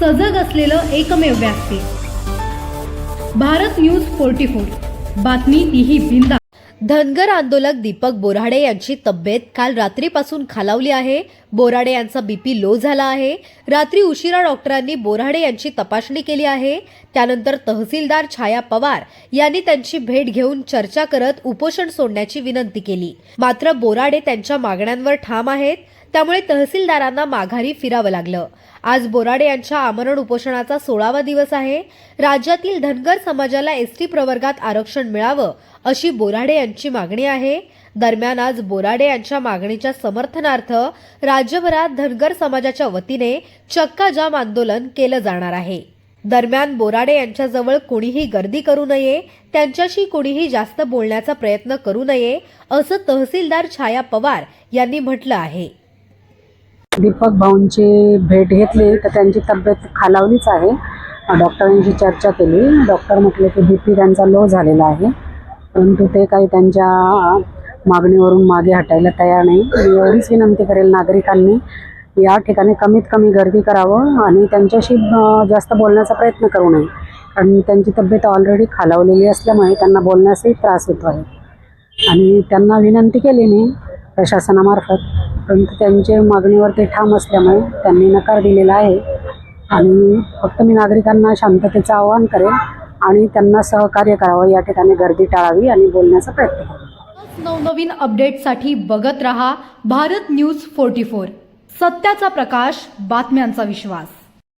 सजग असलेलं एकमेव व्यासपीठ भारत न्यूज फोर्टी फोर बातमी तीही बिंदा धनगर आंदोलक दीपक बोराडे यांची तब्येत काल रात्रीपासून खालावली आहे. बोराडे यांचा बीपी लो झाला आहे. रात्री उशिरा डॉक्टरांनी बोराडे यांची तपासणी केली आहे. त्यानंतर तहसीलदार छाया पवार यांनी त्यांची भेट घेऊन चर्चा करत उपोषण सोडण्याची विनंती केली. मात्र बोराडे त्यांच्या मागण्यांवर ठाम आहेत. त्यामुळे तहसीलदारांना माघारी फिरावं लागलं. आज बोराडे यांच्या आमरण उपोषणाचा सोळावा दिवस आहे. राज्यातील धनगर समाजाला एसटी प्रवर्गात आरक्षण मिळावं अशी बोराडे यांची मागणी आहे. दरम्यान आज बोराडे यांच्या मागणीच्या समर्थनार्थ राज्यभरात धनगर समाजाच्या वतीने चक्का जाम आंदोलन केलं जाणार आहे. दरम्यान बोराडे यांच्याजवळ कोणीही गर्दी करू नये त्यांच्याशी कोणीही जास्त बोलण्याचा प्रयत्न करू नये असं तहसीलदार छाया पवार यांनी म्हटलं आहे. दीपक भाऊंची भेट घेतली तर त्यांची तब्येत खालावलीच आहे. डॉक्टरांशी चर्चा केली. डॉक्टर म्हटले की बी पी त्यांचा लो झालेला आहे. परंतु ते काही त्यांच्या मागणीवरून मागे हटायला तयार नाही. मी एवढीच विनंती करेल नागरिकांनी या ठिकाणी कमीत कमी गर्दी करावं आणि त्यांच्याशी जास्त बोलण्याचा प्रयत्न करू नये. कारण त्यांची तब्येत ऑलरेडी खालावलेली असल्यामुळे त्यांना बोलण्यासही त्रास होतो आहे. आणि त्यांना विनंती केली मी प्रशासनामार्फत. परंतु त्यांच्या मागणीवर ते ठाम असल्यामुळे त्यांनी नकार दिलेला आहे. आणि फक्त मी नागरिकांना शांततेचं आवाहन करेन आणि त्यांना सहकार्य करावं. या ठिकाणी गर्दी टाळावी आणि बोलण्याचा प्रयत्न करावा नवनवीन अपडेटसाठी बघत रहा भारत न्यूज फोर्टी फोर. सत्याचा प्रकाश बातम्यांचा विश्वास.